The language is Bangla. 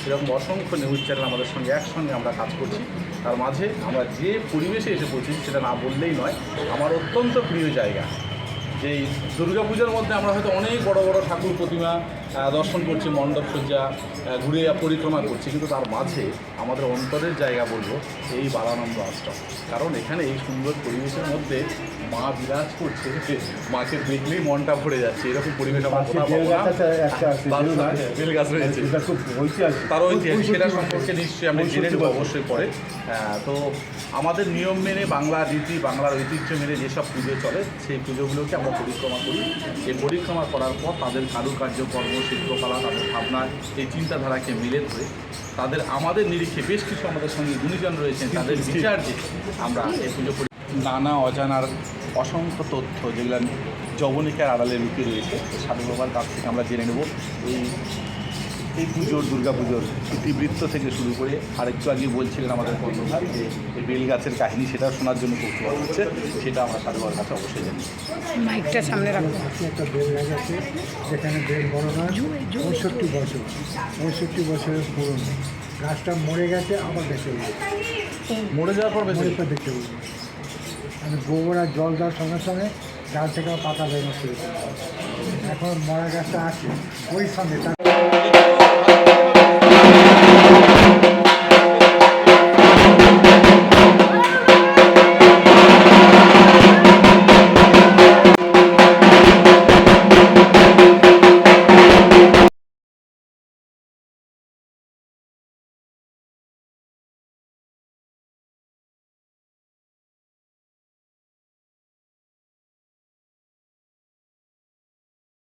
সেরকম অসংখ্য নিউজ চ্যানেল আমাদের সঙ্গে একসঙ্গে আমরা কাজ করছি। তার মাঝে আমরা যে পরিবেশে এসে পড়ছি সেটা না বললেই নয়, আমার অত্যন্ত প্রিয় জায়গা। যে দুর্গাপূজার মধ্যে আমরা হয়তো অনেক বড় বড় ঠাকুর প্রতিমা দর্শন করছি মণ্ডপ সজ্জা ঘুরে পরিক্রমা করছি। কিন্তু তার মাঝে আমাদের অন্তরের জায়গা বলব এই বালানন্দ আশ্রম। কারণ এখানে এই সুন্দর পরিবেশের মধ্যে মা বিরাজ করছে মাকে দেখলেই মনটা ভরে যাচ্ছে। এরকম পরিবেশ আমরা কোথাও পাবো না। বেল। বেল রয়েছে। খুব ঐতিহাসিক। সেটা সম্পর্কে নিশ্চয়ই আমি জেনে নেব অবশ্যই পরে। হ্যাঁ, তো আমাদের নিয়ম মেনে বাংলার রীতি বাংলার ঐতিহ্য মেনে যেসব পুজো চলে সেই পুজোগুলোকে আমরা পরিক্রমা করি। এই পরিক্রমা করার পর তাদের কারুকার্য কর্ম শিল্পকলা তাদের ভাবনা এই চিন্তাধারাকে মিলে ধরে তাদের আমাদের নিরিখে বেশ কিছু আমাদের সঙ্গে গুণীজন রয়েছেন তাদের বিচার যে আমরা এই পুজো করি। নানা অজানার অসংখ্য তথ্য যেগুলো যবনিকার আড়ালে লুকিয়ে রয়েছে সাধু বাবার কাছ থেকে আমরা জেনে নেব। এই এই পুজোর দুর্গা পুজোর ইতিবৃত্ত থেকে শুরু করে আরেকটু আগে বলছিলেন আমাদের কর্মধার যে এই বেল গাছের কাহিনী সেটা শোনার জন্য কৌতূহল হচ্ছে সেটা আমরা সাধু বাবার কাছে অবশ্যই জানি। মাইকটা সামনে রাখো। পাশে একটা বেল গাছ আছে যেখানে বেল বড় গাছ পঁয়ষট্টি বছর পঁয়ষট্টি বছরের পুরনো। গাছটা মরে গেছে আবার বেঁচে উঠবে মরে যাওয়ার পর বেশি মরে পর উঠবে আমি গোবর আর জল দেওয়ার সঙ্গে সঙ্গে গাছ থেকে পাতা বেরোনো শুরু এখন মরা গাছটা আছে ওই সঙ্গে Thank you.